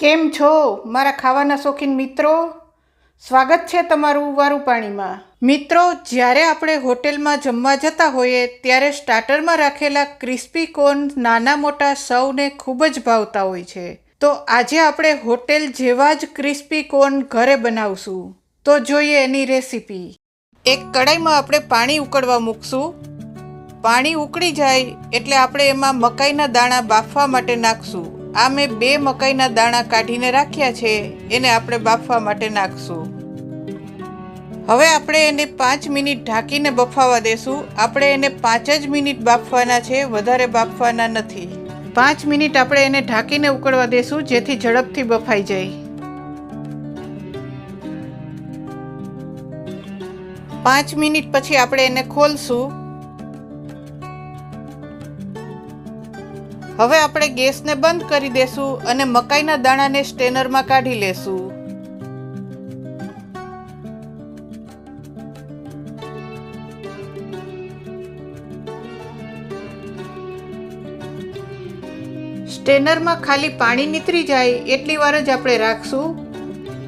કેમ છો, મારા ખાવાના શોખીન મિત્રો? સ્વાગત છે તમારું વારું પાણીમાં મિત્રો, જ્યારે આપણે હોટેલમાં જમવા જતા હોઈએ, ત્યારે સ્ટાર્ટરમાં રાખેલા ક્રિસ્પી કોર્ન નાના મોટા સૌને ખૂબ જ ભાવતા હોય છે. તો આજે આપણે હોટેલ જેવા જ ક્રિસ્પી કોર્ન ઘરે બનાવશું. તો જોઈએ એની રેસીપી. એક કડાઈમાં આપણે પાણી ઉકળવા મૂકશું. પાણી ઉકળી જાય એટલે આપણે એમાં મકાઈના દાણા બાફવા માટે નાખશું. આ મેં બે મકાઈના દાણા કાઢીને રાખ્યા છે, એને આપણે બાફવા માટે નાખશું. હવે આપણે એને પાંચ મિનિટ ઢાંકીને બફાવા દેશું. આપણે એને પાંચ જ મિનિટ બાફવાના છે, વધારે બાફવાના નથી. પાંચ મિનિટ આપણે એને ઢાંકીને ઉકળવા દેશું, જેથી ઝડપથી બફાઈ જાય. પાંચ મિનિટ પછી આપણે એને ખોલશું. હવે આપણે ગેસને બંધ કરી દેશું અને મકાઈના દાણાને સ્ટેનરમાં કાઢી લેશું. સ્ટેનરમાં ખાલી પાણી નીતરી જાય એટલી વાર જ આપણે રાખશું.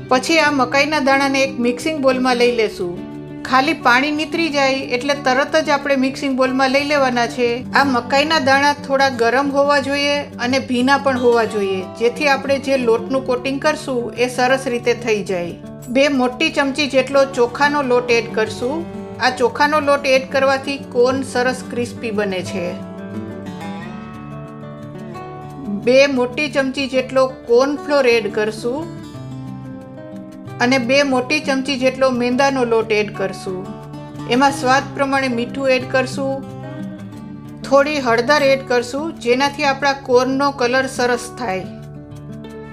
પછી આ મકાઈના દાણાને એક મિક્સિંગ બોલમાં લઈ લેશું. ખાલી પાણી નીતરી જાય એટલે તરત જ આપણે મિક્સિંગ બોલમાં લઈ લેવાના છે. આ મકાઈના દાણા થોડા ગરમ હોવા જોઈએ અને ભીના પણ હોવા જોઈએ. જેથી આપણે જે લોટનું કોટિંગ કરશું એ સરસ રીતે થઈ જાય. બે મોટી ચમચી જેટલો ચોખાનો લોટ એડ કરશું. આ ચોખાનો લોટ એડ કરવાથી કોન સરસ ક્રિસ્પી બને છે. બે મોટી ચમચી જેટલો કોર્નફ્લોર એડ કરશું. અને બે મોટી ચમચી જેટલો મેંદાનો લોટ એડ કરશું. એમાં સ્વાદ પ્રમાણે મીઠું એડ કરશું. થોડી હળદર એડ કરશું, જેનાથી આપણા કોર્નનો કલર સરસ થાય.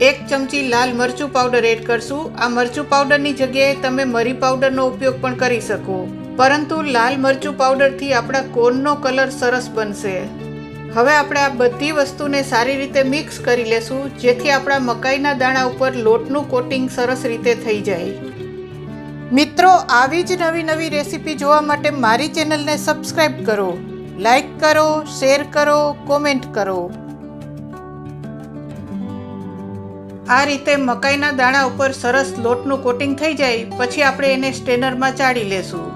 એક ચમચી લાલ મરચું પાવડર એડ કરશું. આ મરચું પાવડરની જગ્યાએ તમે મરી પાવડરનો ઉપયોગ પણ કરી શકો. પરંતુ લાલ મરચું પાવડરથી આપણા કોર્નનો કલર સરસ બનશે. હવે આપણે આ બધી વસ્તુને સારી રીતે મિક્સ કરી લેશું, જેથી આપણા મકાઈના દાણા ઉપર લોટનું કોટિંગ સરસ રીતે થઈ જાય. મિત્રો, આવી જ નવી નવી રેસીપી જોવા માટે મારી ચેનલને સબસ્ક્રાઈબ કરો લાઈક કરો, શેર કરો, કોમેન્ટ કરો. આ રીતે મકાઈના દાણા ઉપર સરસ લોટનું કોટિંગ થઈ જાય, પછી આપણે એને સ્ટેનરમાં ચાળી લેશું.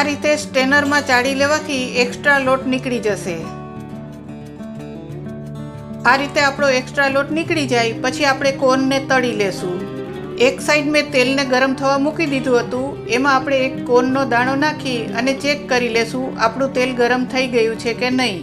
આ રીતે સ્ટેનરમાં ચાળી લેવાથી એક્સ્ટ્રા લોટ નીકળી જશે. આ રીતે આપણો એક્સ્ટ્રા લોટ નીકળી જાય, પછી આપણે કોર્નને તળી લેશું. એક સાઈડ મેં તેલને ગરમ થવા મૂકી દીધું હતું, એમાં આપણે એક કોર્નનો દાણો નાખી અને ચેક કરી લેશું આપણું તેલ ગરમ થઈ ગયું છે કે નહીં.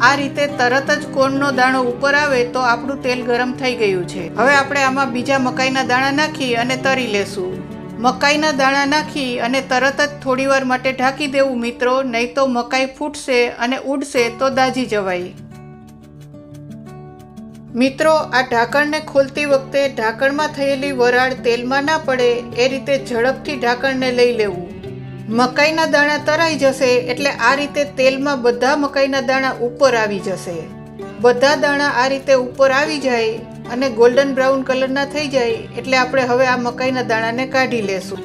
આ રીતે તરત જ કોર્નનો દાણો ઉપર આવે તો આપણું તેલ ગરમ થઈ ગયું છે. હવે આપણે આમાં બીજા મકાઈના દાણા નાખી અને તળી લેશું. મકાઈના દાણા નાખી અને તરત જ થોડીવાર માટે ઢાંકી દેવું, મિત્રો. નહીં તો મકાઈ ફૂટશે અને ઉડશે તો દાજી જવાય. મિત્રો, આ ઢાંકણને ખોલતી વખતે ઢાંકણમાં થયેલી વરાળ તેલમાં ના પડે, એ રીતે ઝડપથી ઢાંકણને લઈ લેવું. મકાઈના દાણા તરાઈ જશે એટલે આ રીતે તેલમાં બધા મકાઈના દાણા ઉપર આવી જશે. બધા દાણા આ રીતે ઉપર આવી જાય અને ગોલ્ડન બ્રાઉન કલરના થઈ જાય, એટલે આપણે હવે આ મકાઈના દાણાને કાઢી લેશું.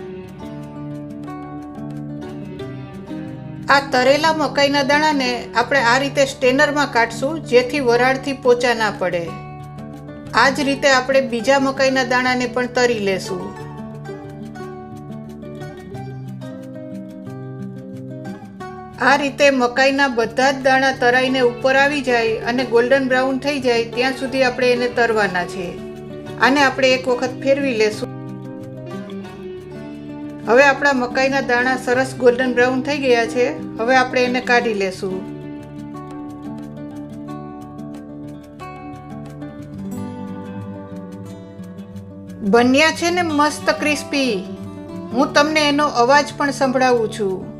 આ તરેલા મકાઈના દાણાને આપણે આ રીતે સ્ટેનરમાં કાઢશું, જેથી વરાળથી પોચા ના પડે. આ જ રીતે આપણે બીજા મકાઈના દાણાને પણ તરી લેશું. આ રીતે મકાઈના બધા જ દાણા તરાઈને ઉપર આવી જાય અને ગોલ્ડન બ્રાઉન થઈ જાય, ત્યાં સુધી આપણે એને તરવાના છે. આને આપણે એક વખત ફેરવી લેશું. હવે આપણા મકાઈના દાણા સરસ ગોલ્ડન બ્રાઉન થઈ ગયા છે. હવે આપણે એને કાઢી લેશું. બન્યા છે ને મસ્ત ક્રિસ્પી હું તમને એનો અવાજ પણ સંભળાવું છું.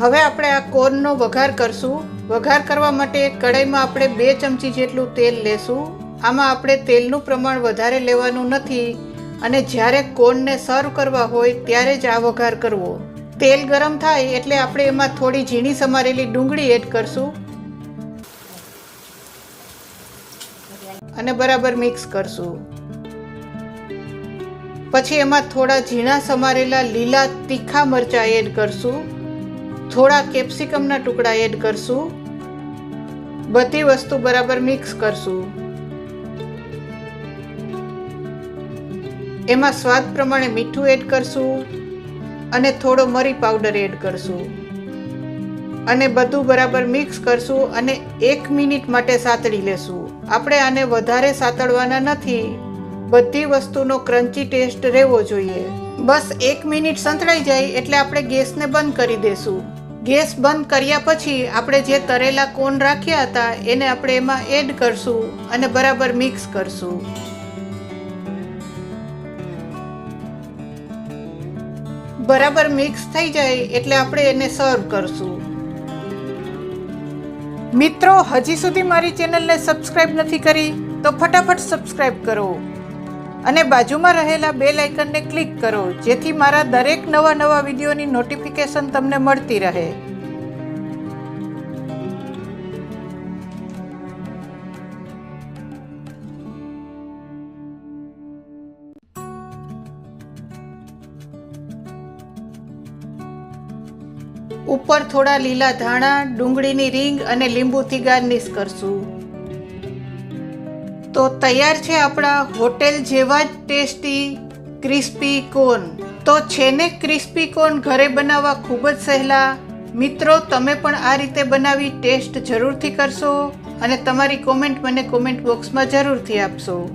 હવે આપણે આ કોર્નનો વઘાર કરશું. વઘાર કરવા માટે એક કઢાઈમાં આપણે બે ચમચી જેટલું તેલ લેશું. આમાં આપણે તેલનું પ્રમાણ વધારે લેવાનું નથી અને જ્યારે કોર્નને સર્વ કરવા હોય ત્યારે જ આ વઘાર કરવો. તેલ ગરમ થાય એટલે આપણે એમાં થોડી ઝીણી સમારેલી ડુંગળી એડ કરશું. અને બરાબર મિક્સ કરશું. પછી એમાં થોડા ઝીણા સમારેલા લીલા તીખા મરચાં એડ કરશું. થોડા કેપ્સિકમના ટુકડા એડ કરશું. બધી વસ્તુ બરાબર મિક્સ કરશું. એમાં સ્વાદ પ્રમાણે મીઠું એડ કરશું અને થોડો મરી પાવડર એડ કરશું. અને બધું બરાબર મિક્સ કરશું અને એક મિનિટ માટે સાતળી લેશું. આપણે આને વધારે સાતળવાના નથી. બધી વસ્તુનો ક્રન્ચી ટેસ્ટ રહેવો જોઈએ. બસ એક મિનિટ સંતળાઈ જાય એટલે આપણે ગેસને બંધ કરી દેશું. ગેસ બંધ કર્યા પછી આપણે જે તરેલા કોન રાખ્યા હતા, એને આપણે એમાં એડ કરશું અને બરાબર મિક્સ કરશું. બરાબર મિક્સ થઈ જાય એટલે આપણે એને સર્વ કરશું. મિત્રો, હજી સુધી મારી ચેનલને સબસ્ક્રાઇબ નથી કરી, તો ફટાફટ સબસ્ક્રાઇબ કરો. અને બાજુમાં રહેલા બેલ આઇકનને ક્લિક કરો, જેથી મારા દરેક નવા નવા વિડીયોની નોટિફિકેશન તમને મળતી રહે. ઉપર થોડા લીલા ધાણા, ડુંગળીની રીંગ અને લીંબુથી ગાર્નિશ કરશું. તો તૈયાર છે આપણા હોટેલ જેવા જ ટેસ્ટી ક્રિસ્પી કોન. તો છે ને ક્રિસ્પી કોન ઘરે બનાવવા ખૂબ જ સહેલા. મિત્રો, તમે પણ આ રીતે બનાવી ટેસ્ટ જરૂરથી કરશો અને તમારી કોમેન્ટ મને કોમેન્ટ બોક્સમાં જરૂરથી આપશો.